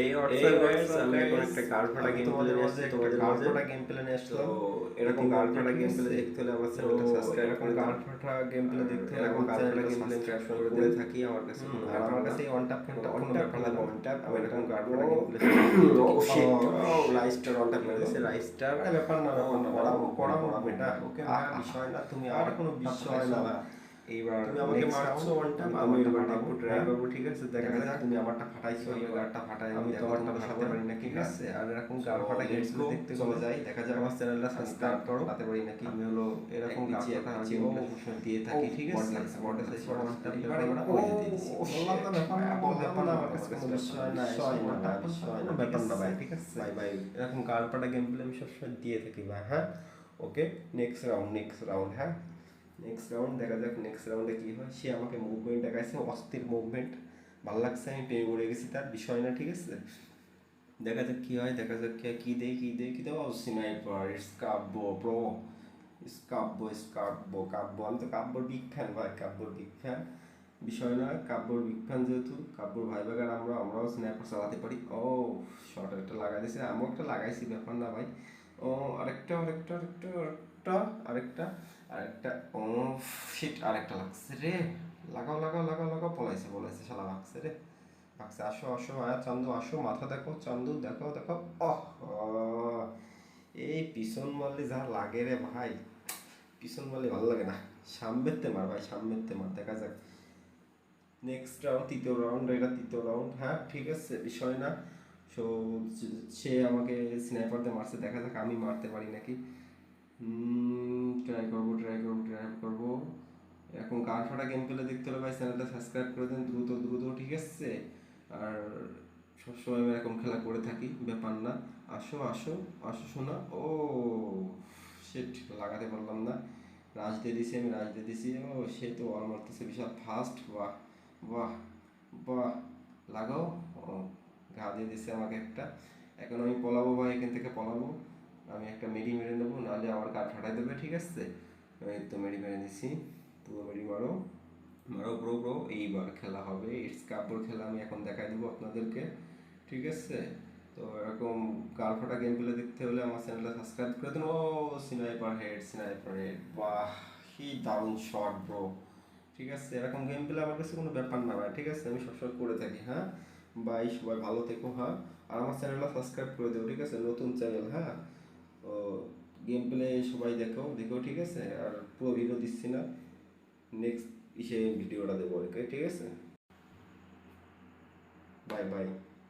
এই হোয়াটসঅ্যাপ আমি এখন একটা গাড় গেম প্লে নিয়ে তোমাদের মাঝে গেম প্লে নিয়ে আসলাম। এরকম গাড় গেম প্লে দেখতে হলে আমার চ্যানেলটা সাবস্ক্রাইব এরকম করে গান গেম প্লে দেখতে হলে এরকম এখন গেম প্লে সাবস্ক্রাইব সাবস্ক্রাইব করে করে থাকি আমার কাছে আর আমার ব্যাপার কাছে না। অন ট্যাপ ফ্যানটা অন ট্যাপ ব্যাপার না অন ট্যাপ আমি এরকম গাড় গেম প্লে ও, shit. রাইস্টার অন ট্যাপ মেরে দিয়েছে রাইস্টার ব্যাপার না ব্যাপার না। পড়া পড়াবো পড়াবো পড়াবো এটা। ওকে বিষয় না। তুমি আর আর কোনো বিষয় না। এইবার তুমি আমাকে মারছো আমি এবার একটু হ্যাঁ? করব, ঠিক আছে? দেখা দেখা যাক যাক তুমি আমারটা ফাটাইছো আমি গাড়টা ফাটাই আমি তোমারটা ফাটাতে পারি না ঠিক আছে। আর এরকম ফাটা দেখতে চলে। যাই, দেখা যাক। আমার চ্যানেলটা সাবস্ক্রাইব করো। তাতে পারি নাকি? আমি হলো এরকম এক গান পিছিয়ে, ফাটা পিছিয়ে সবসময় দিয়ে থাকি ঠিক আছে? বট tap এবারে দিয়েছি। বললাম ব্যাপার না, ব্যাপার আমার কাছে কোনো বিষয় না, বিষয় না, বিষয় না, বিষয় না, কোনো ব্যাপার না ভাই, ঠিক আছে? বাই বাই এরকম ফাটা গেম প্লে আমি সবসময় দিয়ে থাকি ভাই হ্যাঁ? Okay next round next round হ্যাঁ নেক্সট রাউন্ড দেখা যাক নেক্সট রাউন্ডে কি হয়। সে আমাকে মুভমেন্ট দেখাইছে অস্থির মুভমেন্ট ভালো লাগছে আমি প্রেমে পড়ে গেছি তার বিষয় না ঠিক আছে? দেখা যাক কি হয় দেখা যাক কি হয়, কি দেয় কি দেয় কি ও sniper it's Kabya pro it's Kabya it's Kabya আমি তো কাব্যর বিগ ফ্যান ভাই কাব্যর বিগ ফ্যান বিষয় না কাব্যর বিগ ফ্যান যেহেতু কাব্যর ভাই বাগার আমরা আমরাও স্ন্যাপার চালাতে পারি। ও শর্ট একটা লাগাই দিয়েছে। আমিও একটা লাগাইছি ব্যাপার না ভাই। ও, আরেকটা আরেকটা আরেকটা আরেকটা আরেকটা আরেকটা। ও শিট আরেকটা লাগছে রে। লাগাও লাগাও লাগাও লাগাও। পলাইছে পলাইছে শালা, লাগছে রে। লাগছে, আসো আসো, আয়া, চান্দু, আসো, মাথা দেখো, চান্দু, দেখো দেখো। অহ এই পিছন মারলে যা লাগে রে ভাই। পিছন মারলে ভালো লাগে না। সামনেতে মার ভাই সামনেতে মার, দেখা যাক। নেক্সট রাউন্ড তৃতীয় রাউন্ড এটা তৃতীয় রাউন্ড হ্যাঁ ঠিক আছে, বিষয় না। সো, সে আমাকে স্নাইপার দিয়ে মারছে, দেখা যাক আমি মারতে পারি নাকি। ট্রাই করব ট্রাই করব ট্রাই করব। এরকম গান ফাটা গেম পেলে দেখতে হলে ভাই চ্যানেলটা সাবস্ক্রাইব করে দেন, দ্রুত দ্রুত, ঠিক আছে? আর সবসময় আমি এরকম খেলা করে থাকি, ব্যাপার না। আসো আসো আসো শোনা ও সেট লাগাতে পারলাম না। রাজ দিয়ে দিছি আমি, রাজ দিয়ে দিছি। ও, সে তো ওয়াল মারতেছে, বিশাল ফাস্ট বাহ বাহ বাহ। লাগাও। ও ঘা দিয়ে দিছে আমাকে একটা। এখন আমি পলাবো বা এখান থেকে পলাবো। আমি একটা মেডি মেরে নেব, নাহলে আমার গা ফাটাই দেবে, ঠিক আছে? আমি তো মেডি মেরে দিছি পুরো মেডি মারো। মারো ব্রো ব্রো এইবার খেলা হবে। ইটস কাপড় খেলা, আমি এখন দেখাই দেবো আপনাদেরকে, ঠিক আছে? তো এরকম গাল ফাটা গেম প্লে দেখতে হলে আমার চ্যানেলটা সাবস্ক্রাইব করে দিন। ও স্নাইপার হেড স্নাইপার হেড বাহ, কি দারুণ শট ব্রো ঠিক আছে? এরকম গেম প্লে আমার কাছে কোনো ব্যাপার না ভাই, ঠিক আছে? আমি সবসময় করে থাকি হ্যাঁ? বাই সবাই ভালো থেকো হ্যাঁ। আর আমার চ্যানেলটা সাবস্ক্রাইব করে দেবো ঠিক আছে? নতুন চ্যানেল হ্যাঁ? ও গেম প্লে সবাই দেখো দেখো, ঠিক আছে? আর পুরো ভিডিও দিচ্ছি না। নেক্সট ইসে ভিডিওটা দেবো ঠিক আছে? Bye bye